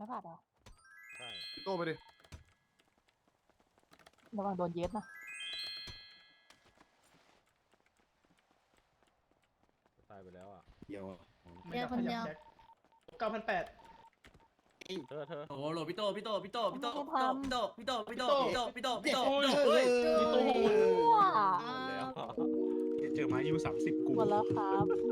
ไม่ผ่านเหรอใช่พี่โต้ไปดิ ระวังโดนเย็ดนะตายไปแล้วอะ เดียวเดียวคนเดียวเก้าพันแปดเธอเธอโอ้โหโหลพี่โตพี่โตพี่โตพี่โตไม่พี่ได้โตทำพี่โตพี่โตพี่โตพี่โตพี่โตพี่โตโอ้ยเฮ้ยมีตัวว้าหมดแล้วเจอมาอายุสามสิบกูหมดแล้วครับ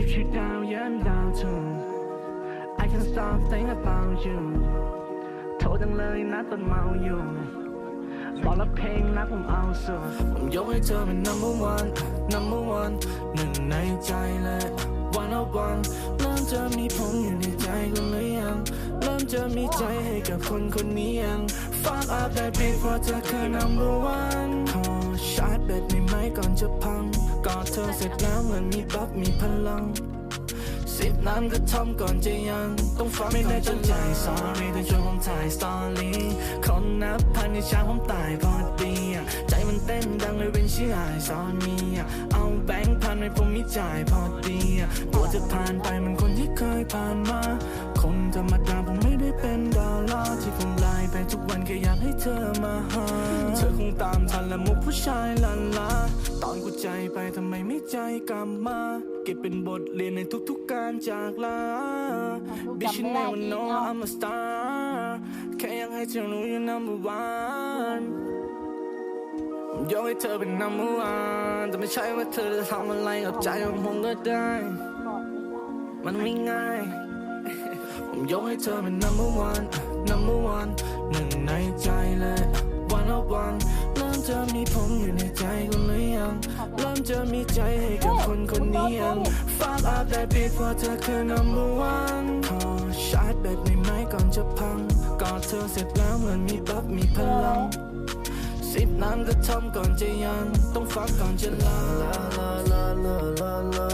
If you down, yeah, I'm down too. I can't stop thinking about you โทษจังเลยนะตอนเมาอยู่ บอกแล้วเพลงนะผมเอาสุดผมยกให้เธอเป็น number one number one หนึ่งในใจเลย one of one เริ่มจะมีผมอยู่ในใจคุณหรือยัง เริ่มจะมีใจให้กับคนคนนี้ยัง Fuck up that beat เพราะเธอคือ number one ขอชาร์จแบตในไม้ก่อนจะพัง เธอเสร็จแล้วเหมือนมีบัฟมีพลัง สิบน้ำก็ทำก่อนจะยัง ต้องฟังไม่ได้จนใจ sorry แต่ช่วยผมถ่ายสตอรี่คนนับพันในเช้าผมตายพอดีใจมันเต้นดังเลยเป็นชื่อไอซอนมีเอาแบงค์พันให้ผมมีจ่ายพอดีกลัวจะผ่านไปเหมันคนที่เคยผ่านมา คนธรรมดาผมไม่ได้เป็นดาราที่ผมไลน์ไปทุกวันแค่อยากให้เธอมาหา เธอคงตามทันและมุกผู้ชายลันลานกู ใจไปทำไมไม่ใจกลับมา เก็บเป็นบทเรียนในทุกๆการจากลา Bitch you never know I'm a star แค่อยากให้เธอรู้ you're number one ผมยกให้เธอเป็น number one แต่ไม่ใช่ว่าเธอจะทำอะไรกับใจของผมก็ได้ มันไม่ง่าย ผมยกให้เธอเป็น number one number one หนึ่งในใจเลย one of one เริ่มจะมีผมอยู่ใน ใจคุณหรือยังเริ่มจะมีใจให้กับคนคนนี้ยัง Fuck up that beat เพราะเธอคือ number one ขอชาร์จแบตในไม้ก่อนจะพังกอดเธอเสร็จแล้วเหมือนมีบัฟมีพลังสิบน้ำก็ทำก่อนจะยัง ต้องฟังก่อนจะลาลาลาลาลาลาลา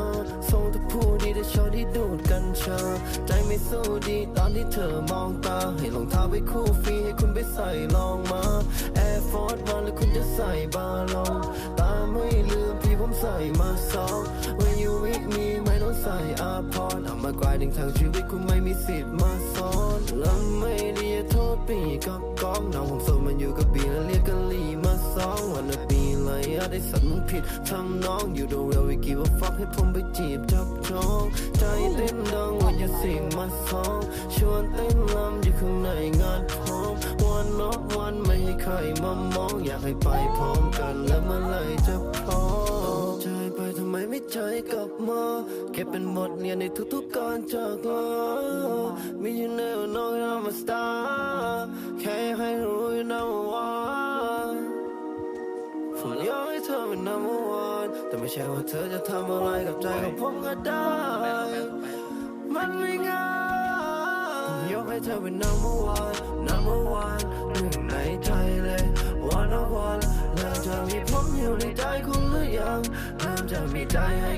ส่งเธอพูดดีแต่ชอบที่ดูดกัญชาใจไม่สู้ดีตอนที่เธอมองตาให้รองเท้าไปคู่ฟรีให้ คุณไปใส่ลองมา Air Force One แล้วคุณจะใส่บาลอง ตาไม่ลืมพี่ผมใส่มาสอง When you with me ไม่ต้องใส่อาพรเอามากลายดึงทางชีวิตคุณไม่มีสิทธิ์มาซ้อนแล้วไม่ดีโทษปีกับกองน้องผมโซมันอยู่กับบีแล้วเรียกกันลี สองวันละปีเลยอะได้สัตว์มึงผิดทำน้องอยู่ดูเรียววิกิว่าฟักให้ผมไปจีบจับจองใจเต้นดังวันอย่าสิ่งมาสองชวนเต้นลำอยู่ข้างในงานพร้อมวันนอกวันไม่ให้ใครมามอง อยากให้ไปพร้อมกันแล้วเมื่อไหรจะพร้อมใจไปทำไมไม่ใจกลับมาเก็บเป็นบทเรียนในทุกๆการจากลามีอยู่ในวันน้อง I'm a star แค่ให้รู้ แต่ไม่ใช่ว่าเธอจะทำอะไรกับใจของผมก็ได้ มันไม่ง่ายผมยกให้เธอเป็น number one number one หนึ่งในใจเลย one on one เริ่มจะมีผมอยู่ในใจคุณหรือยังเริ่มจะมีใจให้